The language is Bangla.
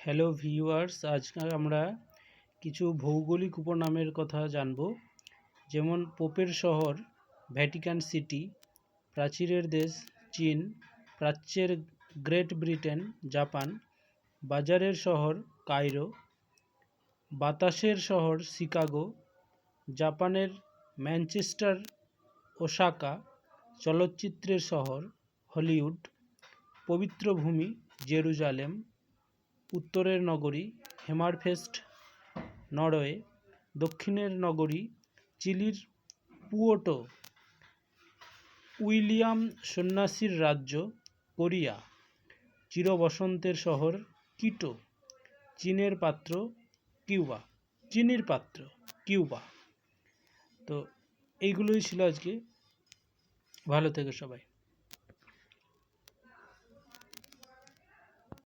হ্যালো ভিউয়ার্স আজকে আমরা কিছু ভৌগোলিক উপনামের কথা জানব। যেমন পোপের শহর, ভ্যাটিকান সিটি, প্রাচীরের দেশ চীন, প্রাচ্যের গ্রেট ব্রিটেন, জাপান, বাজারের শহর কায়রো, বাতাসের শহর শিকাগো, জাপানের ম্যানচেস্টার ওসাকা, চলচ্চিত্রের শহর হলিউড, পবিত্র ভূমি জেরুজালেম উত্তরের নগরী হেমারফেস্ট, নরওয়ে, দক্ষিণের নগরী চিলির পুয়োটো, উইলিয়াম সন্ন্যাসীর রাজ্য কোরিয়া, চিরবসন্তের শহর কিটো, চীনের পাত্র কিউবা, চিনির পাত্র কিউবা। তো এইগুলোই ছিল আজকে। ভালো থেকে সবাই।